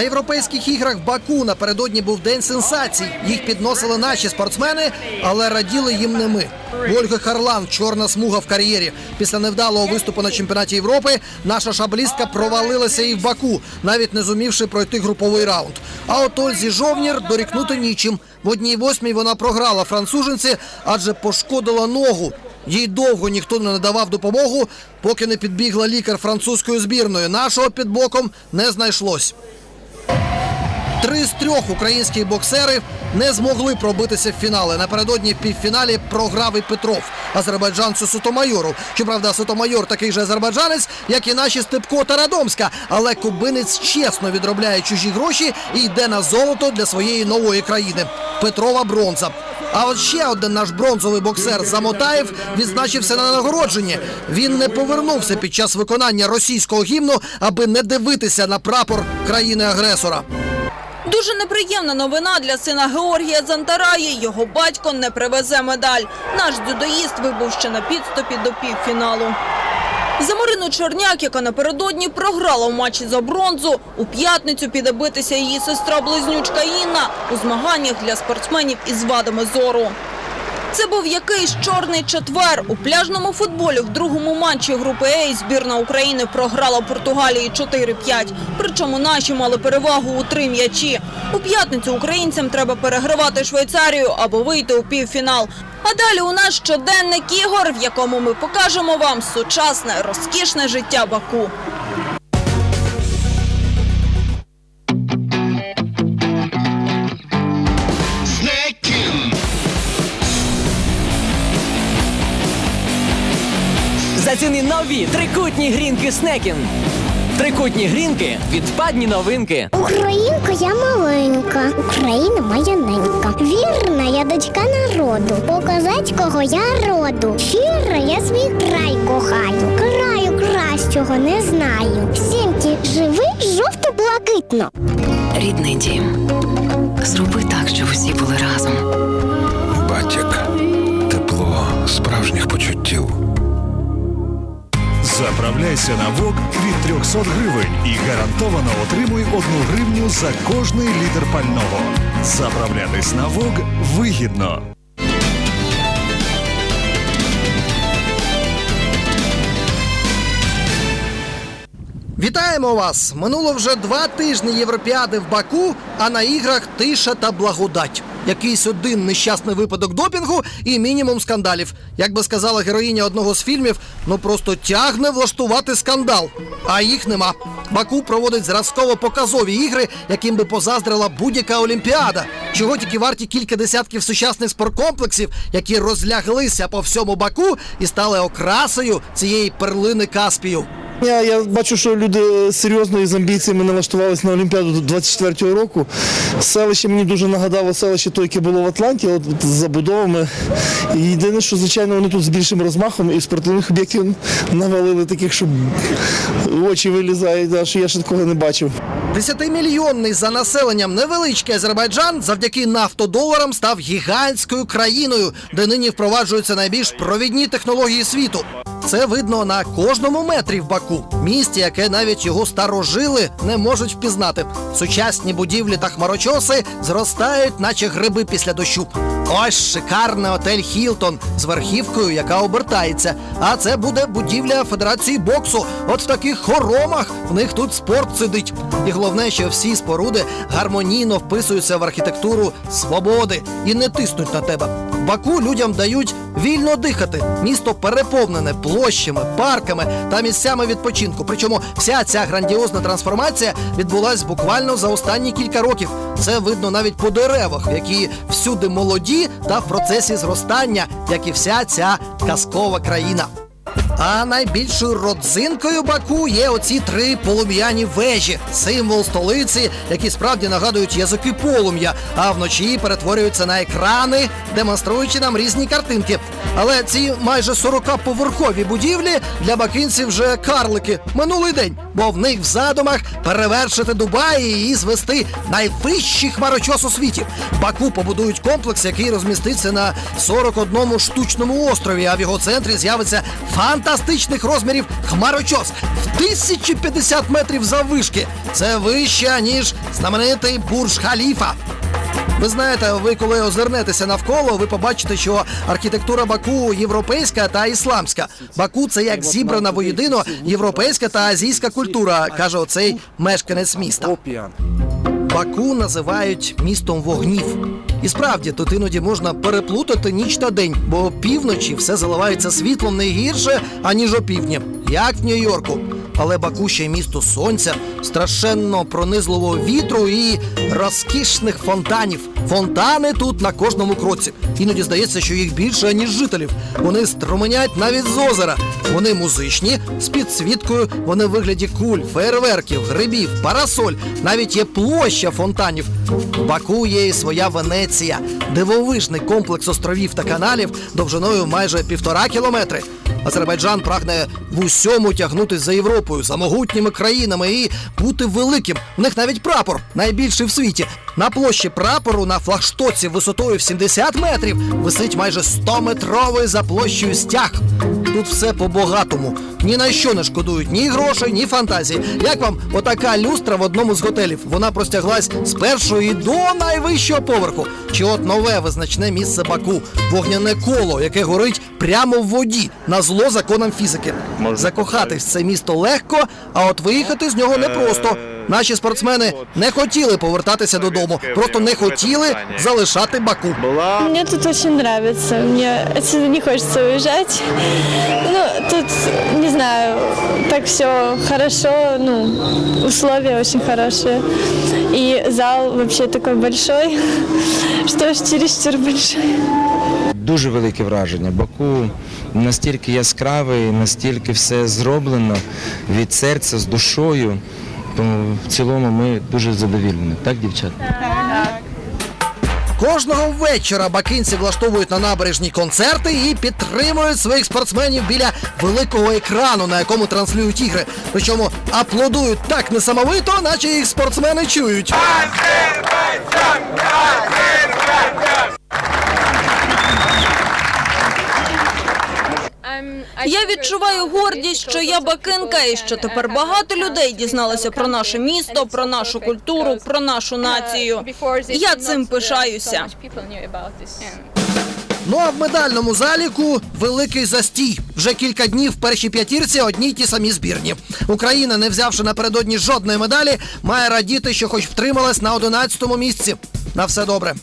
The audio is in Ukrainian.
На європейських іграх в Баку напередодні був день сенсацій. Їх підносили наші спортсмени, але раділи їм не ми. У Ольги Харлан чорна смуга в кар'єрі. Після невдалого виступу на чемпіонаті Європи наша шаблістка провалилася і в Баку, навіть не зумівши пройти груповий раунд. А от Ользі Жовнір дорікнути нічим. В одній восьмій вона програла француженці, адже пошкодила ногу. Їй довго ніхто не надавав допомогу, поки не підбігла лікар французької збірної. Нашого під боком не знайшлось. Три з трьох українських боксерів не змогли пробитися в фінали. Напередодні в півфіналі програв і Петров, азербайджанцю Сутомайору. Щоправда, Сутомайор такий же азербайджанець, як і наші Степко та Радомська. Але кубинець чесно відробляє чужі гроші і йде на золото для своєї нової країни. Петрова бронза. А от ще один наш бронзовий боксер Замотаєв відзначився на нагородженні. Він не повернувся під час виконання російського гімну, аби не дивитися на прапор країни-агресора. Дуже неприємна новина для сина Георгія Зантараї. Його батько не привезе медаль. Наш дзюдоїст вибув ще на підступі до півфіналу. За Марину Черняк, яка напередодні програла в матчі за бронзу, у п'ятницю піде битися її сестра-близнючка Інна у змаганнях для спортсменів із вадами зору. Це був якийсь чорний четвер. У пляжному футболі в другому матчі групи А збірна України програла Португалії 4-5. Причому наші мали перевагу у три м'ячі. У п'ятницю українцям треба перегравати Швейцарію або вийти у півфінал. А далі у нас щоденник ігор, в якому ми покажемо вам сучасне розкішне життя Баку. Заціни нові трикутні грінки Снекін. Трикутні грінки відпадні новинки. Українка я маленька, Україна моя ненька. Вірна я дочка народу, по козацького я роду. Щиро я свій край кохаю, краю кращого не знаю. Всім живи жовто-блакитно. Рідний дім. Зроби так, щоб усі були разом. Заправляйся на ВОК від 300 гривень і гарантовано отримуй одну гривню за кожний літр пального. Заправлятись на ВОК вигідно. Вітаємо вас! Минуло вже два тижні Європіади в Баку, а на іграх тиша та благодать. Якийсь один нещасний випадок допінгу і мінімум скандалів. Як би сказала героїня одного з фільмів, ну просто тягне влаштувати скандал. А їх нема. Баку проводить зразково-показові ігри, яким би позаздрила будь-яка олімпіада. Чого тільки варті кілька десятків сучасних спорткомплексів, які розляглися по всьому Баку і стали окрасою цієї перлини Каспію. Я, я бачу, що люди серйозно і з амбіціями налаштувалися на Олімпіаду 24-го року. Селище мені дуже нагадало селище, то, яке було в Атланті, от з забудовами. І єдине, що звичайно вони тут з більшим розмахом і спортивних об'єктів навалили таких, що очі вилізають, да, що я ще такого не бачив. Десятимільйонний за населенням невеличкий Азербайджан завдяки нафтодоларам став гігантською країною, де нині впроваджуються найбільш провідні технології світу. Це видно на кожному метрі в Баку, місті, яке навіть його старожили не можуть впізнати. Сучасні будівлі та хмарочоси зростають, наче гриби після дощу. Ось шикарний отель Хілтон з верхівкою, яка обертається. А це буде будівля Федерації боксу. От в таких хоромах в них тут спорт сидить. І головне, що всі споруди гармонійно вписуються в архітектуру свободи і не тиснуть на тебе. Баку людям дають вільно дихати. Місто переповнене площами, парками та місцями відпочинку. Причому вся ця грандіозна трансформація відбулась буквально за останні кілька років. Це видно навіть по деревах, які всюди молоді та в процесі зростання, як і вся ця казкова країна. А найбільшою родзинкою Баку є оці три полум'яні вежі, символ столиці, які справді нагадують язики полум'я, а вночі перетворюються на екрани, демонструючи нам різні картинки. Але ці майже 40-поверхові будівлі для бакинців вже карлики минулий день, бо в них в задумах перевершити Дубай і звести найвищий хмарочос у світі. Баку побудують комплекс, який розміститься на 41 штучному острові, а в його центрі з'явиться фантастичний фантастичних розмірів хмарочос в 1050 метрів заввишки. Це вище, ніж знаменитий Бурж Халіфа. Ви знаєте, ви коли озирнетеся навколо, ви побачите, що архітектура Баку європейська та ісламська. Баку це як зібрана воєдино європейська та азійська культура, каже оцей мешканець міста. Баку називають містом вогнів. І справді тут іноді можна переплутати ніч та день, бо опівночі все заливається світлом не гірше, аніж опівдні, як в Нью-Йорку. Але Баку ще й місто сонця, страшенно пронизливого вітру і розкішних фонтанів. Фонтани тут на кожному кроці. Іноді здається, що їх більше, ніж жителів. Вони струменять навіть з озера. Вони музичні, з підсвіткою, вони в вигляді куль, фейерверків, грибів, парасоль. Навіть є площа фонтанів. В Баку є і своя Венеція, дивовижний комплекс островів та каналів довжиною майже півтора кілометри. Азербайджан прагне в усьому тягнутись за Європою, за могутніми країнами і бути великим. У них навіть прапор найбільший в світі. На площі прапору на флагштоці висотою в 70 метрів висить майже 100-метровий за площею стяг. Тут все по-багатому. Ні на що не шкодують ні грошей, ні фантазії. Як вам отака люстра в одному з готелів? Вона простяглась з першого і до найвищого поверху. Чи от нове визначне місце Баку вогняне коло, яке горить прямо в воді на зло законам фізики. Закохатись в це місто легко, а от виїхати з нього непросто. Наші спортсмени не хотіли повертатися додому, просто не хотіли залишати Баку. Мне тут очень нравится. Мне отсюда не хочется уезжать. Ну, так все хорошо, ну, условия очень хорошие. И зал вообще такой большой, что аж чересчур большой. Дуже велике враження. Баку настільки яскравий, настільки все зроблено від серця з душою. Тому в цілому ми дуже задоволені. Так, дівчата? Кожного вечора бакинці влаштовують на набережні концерти і підтримують своїх спортсменів біля великого екрану, на якому транслюють ігри. Причому аплодують так несамовито, наче їх спортсмени чують. Я відчуваю гордість, що я бакинка, і що тепер багато людей дізналося про наше місто, про нашу культуру, про нашу націю. Я цим пишаюся. Ну а в медальному заліку великий застій. Вже кілька днів в першій п'ятірці одні й ті самі збірні. Україна, не взявши напередодні жодної медалі, має радіти, що хоч втрималась на 11-му місці. На все добре.